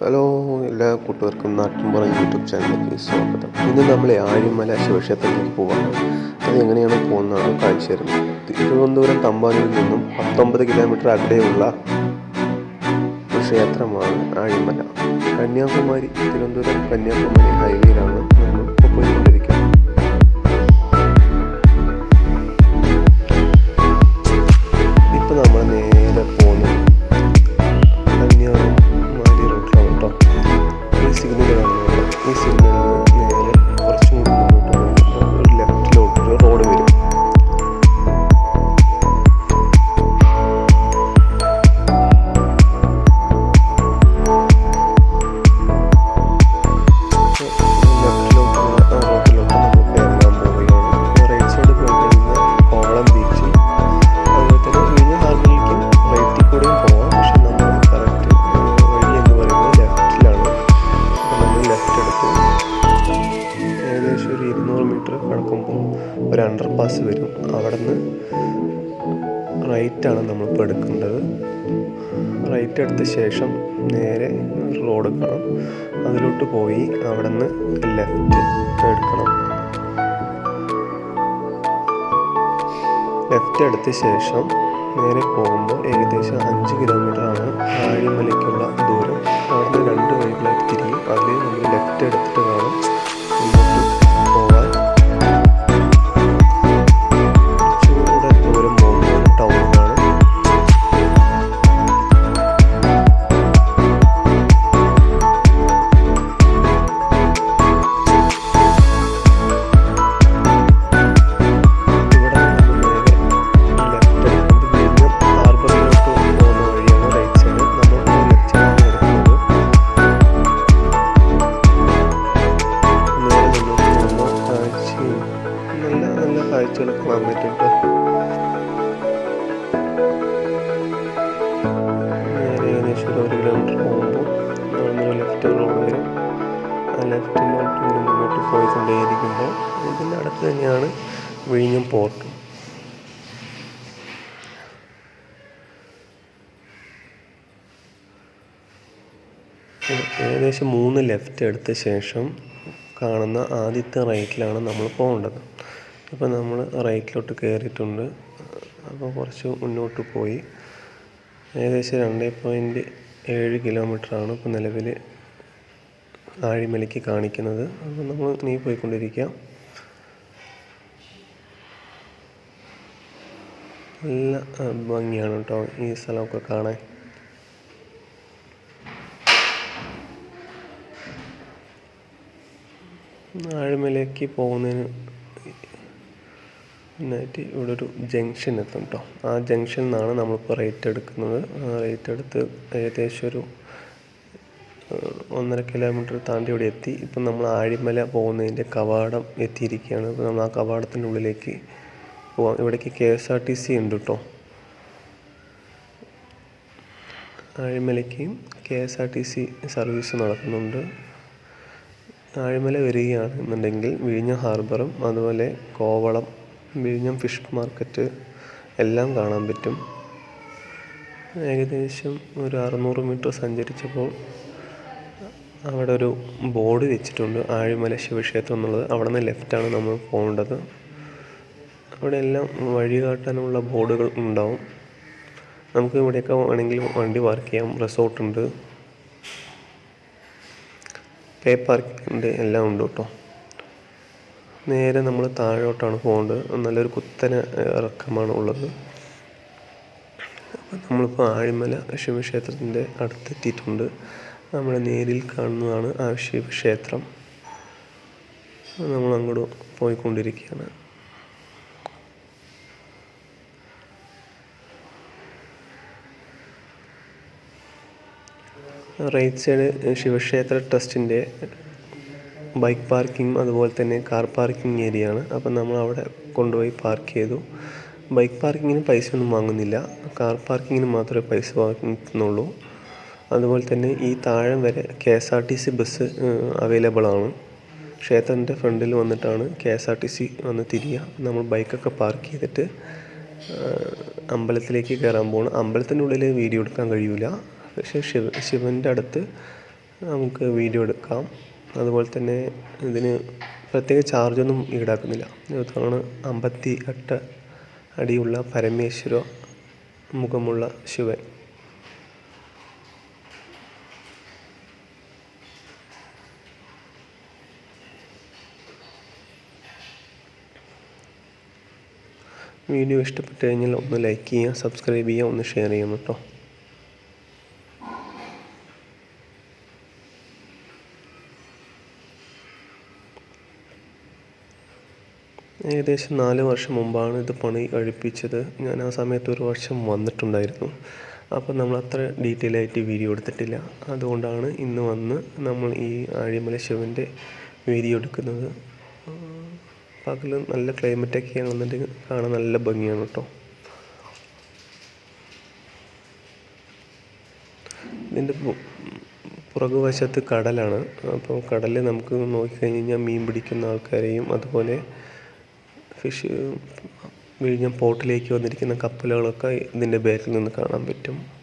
Hello എല്ലാ കൂട്ടുകാർക്കും നാട്ടിൻപുറം YouTube ചാനലിലേക്ക് സ്വാഗതം. ഇന്ന് നമ്മൾ ആഴിമല ശിവക്ഷേത്രത്തിലേക്ക് പോവാണ്. അത് എങ്ങനെയാണ് പോകുന്നതാണ് കാണിച്ചു തരുന്നത് തിരുവനന്തപുരം തമ്പാനൂരിൽ നിന്നും പത്തൊമ്പത് കിലോമീറ്റർ അകലെയുള്ള ക്ഷേത്രമാണ് ആഴിമല. കന്യാകുമാരി തിരുവനന്തപുരം കന്യാകുമാരി ഹൈവേയിലാണ് റൈറ്റാണ് നമ്മളിപ്പോൾ എടുക്കേണ്ടത്. റൈറ്റ് എടുത്ത ശേഷം നേരെ റോഡ് കാണും. അതിലോട്ട് പോയി അവിടെ നിന്ന് ലെഫ്റ്റ് എടുക്കണം. ലെഫ്റ്റ് എടുത്ത ശേഷം നേരെ പോകുമ്പോൾ ഏകദേശം അഞ്ച് കിലോമീറ്റർ ആണ് ആഴിമലയ്ക്കുള്ള ദൂരം. അവിടെ നിന്ന് രണ്ട് വഴികളായിട്ട് തിരിയും. അതിൽ നമ്മൾ ലെഫ്റ്റ് എടുത്തിട്ട് വേണം പറ്റും കേട്ടോ നേരെ ഏകദേശം ഒരു ഒരു കിലോമീറ്റർ പോകുമ്പോൾ നമ്മൾ ലെഫ്റ്റ് റോഡ് വരും. ആ ലെഫ്റ്റിലോട്ട് മുന്നോട്ട് പോയിക്കൊണ്ടേയിരിക്കുമ്പോൾ ഇതിന്റെ അടുത്ത് തന്നെയാണ് വിഴിഞ്ഞം പോർട്ട് ഏകദേശം മൂന്ന് ലെഫ്റ്റ് എടുത്ത ശേഷം കാണുന്ന ആദ്യത്തെ റൈറ്റിലാണ് നമ്മൾ പോകേണ്ടത്. അപ്പോൾ നമ്മൾ റൈറ്റിലോട്ട് കയറിയിട്ടുണ്ട്. അപ്പോൾ കുറച്ച് മുന്നോട്ട് പോയി. ഏകദേശം രണ്ട് പോയിന്റ് ഏഴ് കിലോമീറ്ററാണ് ഇപ്പോൾ നിലവിൽ ആഴിമലയ്ക്ക് കാണിക്കുന്നത്. അപ്പോൾ നമ്മൾ നീ പോയിക്കൊണ്ടിരിക്കാം. നല്ല ഭംഗിയാണ് കേട്ടോ ഈ സ്ഥലമൊക്കെ കാണാൻ. ആഴിമലയ്ക്ക് പോകുന്നതിന് മുന്നായിട്ട് ഇവിടെ ഒരു ജംഗ്ഷൻ എത്തും കേട്ടോ ആ ജംഗ്ഷനിൽ നിന്നാണ് നമ്മളിപ്പോൾ റേറ്റ് എടുക്കുന്നത്. ആ റേറ്റ് എടുത്ത് ഏകദേശം ഒരു ഒന്നര കിലോമീറ്റർ താണ്ടി ഇവിടെ എത്തി. ഇപ്പം നമ്മൾ ആഴിമല പോകുന്നതിന്റെ കവാടം എത്തിയിരിക്കുകയാണ്. അപ്പോൾ നമ്മൾ ആ കവാടത്തിന്റെ ഉള്ളിലേക്ക് പോവാം. ഇവിടേക്ക് K S R T C ഉണ്ട് കേട്ടോ. ആഴിമലയ്ക്ക് K S R T C service നടക്കുന്നുണ്ട്. ആഴിമല വരികയാണെന്നുണ്ടെങ്കിൽ വിഴിഞ്ഞ ഹാർബറും അതുപോലെ കോവളം വിഴിഞ്ഞം ഫിഷ് മാർക്കറ്റ് എല്ലാം കാണാൻ പറ്റും. ഏകദേശം ഒരു അറുന്നൂറ് മീറ്റർ സഞ്ചരിച്ചപ്പോൾ അവിടെ ഒരു ബോർഡ് വെച്ചിട്ടുണ്ട് ആഴിമല ശിവക്ഷേത്രം എന്നുള്ളത്. അവിടെ നിന്ന് ലെഫ്റ്റാണ് നമ്മൾ പോകേണ്ടത്. അവിടെ എല്ലാം വഴി കാട്ടാനുള്ള ബോർഡുകൾ ഉണ്ടാവും. നമുക്ക് ഇവിടെയൊക്കെ വേണമെങ്കിൽ വണ്ടി പാർക്ക് ചെയ്യാം. റിസോർട്ടുണ്ട് പേ പാർക്കിംഗ് ഉണ്ട്. എല്ലാം ഉണ്ട് കേട്ടോ. നേരെ നമ്മൾ താഴോട്ടാണ് പോകേണ്ടത്. നല്ലൊരു കുത്തന ഇറക്കമാണ് ഉള്ളത്. അപ്പം നമ്മളിപ്പോൾ ആഴിമല ശിവക്ഷേത്രത്തിന്റെ അടുത്തെത്തിയിട്ടുണ്ട്. നമ്മുടെ നേരിൽ കാണുന്നതാണ് ആ ശിവക്ഷേത്രം. നമ്മൾ അങ്ങോട്ട് പോയിക്കൊണ്ടിരിക്കുകയാണ്. റൈറ്റ് സൈഡ് ശിവക്ഷേത്ര ട്രസ്റ്റിന്റെ ബൈക്ക് പാർക്കിംഗ് അതുപോലെ തന്നെ കാർ പാർക്കിംഗ് ഏരിയ ആണ് അപ്പം നമ്മൾ അവിടെ കൊണ്ടുപോയി പാർക്ക് ചെയ്തു. ബൈക്ക് പാർക്കിങ്ങിന് പൈസ ഒന്നും വാങ്ങുന്നില്ല. കാർ പാർക്കിങ്ങിന് മാത്രമേ പൈസ വാങ്ങിക്കുന്നുള്ളൂ. അതുപോലെ തന്നെ ഈ താഴം വരെ K S R T C bus available ആണ് ക്ഷേത്രത്തിന്റെ ഫ്രണ്ടിൽ വന്നിട്ടാണ് K S R T C വന്ന് തിരിയുക. നമ്മൾ ബൈക്കൊക്കെ പാർക്ക് ചെയ്തിട്ട് അമ്പലത്തിലേക്ക് കയറാൻ പോകണം അമ്പലത്തിന്റെ ഉള്ളിൽ വീഡിയോ എടുക്കാൻ കഴിയില്ല പക്ഷേ ശിവ ശിവന്റെ അടുത്ത് നമുക്ക് വീഡിയോ എടുക്കാം. അതുപോലെ തന്നെ ഇതിന് പ്രത്യേക ചാർജൊന്നും ഈടാക്കുന്നില്ല. ഇതാണ് അമ്പത്തി എട്ട് അടിയുള്ള പരമേശ്വര മുഖമുള്ള ശിവൻ. വീഡിയോ ഇഷ്ടപ്പെട്ടു കഴിഞ്ഞാൽ ഒന്ന് ലൈക്ക് ചെയ്യുക സബ്സ്ക്രൈബ് ചെയ്യുക ഒന്ന് ഷെയർ ചെയ്യണം കേട്ടോ. ഏകദേശം നാല് വർഷം മുമ്പാണ് ഇത് പണി കഴിപ്പിച്ചത്. ഞാൻ ആ സമയത്ത് ഒരു വർഷം വന്നിട്ടുണ്ടായിരുന്നു. അപ്പോൾ നമ്മൾ അത്ര ഡീറ്റെയിൽ ആയിട്ട് വീഡിയോ എടുത്തിട്ടില്ല. അതുകൊണ്ടാണ് ഇന്ന് വന്ന് നമ്മൾ ഈ ആഴിമല ശിവന്റെ വീഡിയോ എടുക്കുന്നത്. പകൽ നല്ല ക്ലൈമറ്റൊക്കെ ആണെന്നുണ്ടെങ്കിൽ കാണാൻ നല്ല ഭംഗിയാണ് കേട്ടോ. ഇതിന്റെ പുറകുവശത്ത് കടലാണ്. അപ്പോൾ കടലിൽ നമുക്ക് നോക്കിക്കഴിഞ്ഞ് കഴിഞ്ഞാൽ മീൻ പിടിക്കുന്ന ആൾക്കാരെയും അതുപോലെ ഫിഷ് വിഴിഞ്ഞം പോർട്ടിലേക്ക് വന്നിരിക്കുന്ന കപ്പലുകളൊക്കെ ഇതിന്റെ ബാക്കിൽ നിന്ന് കാണാൻ പറ്റും.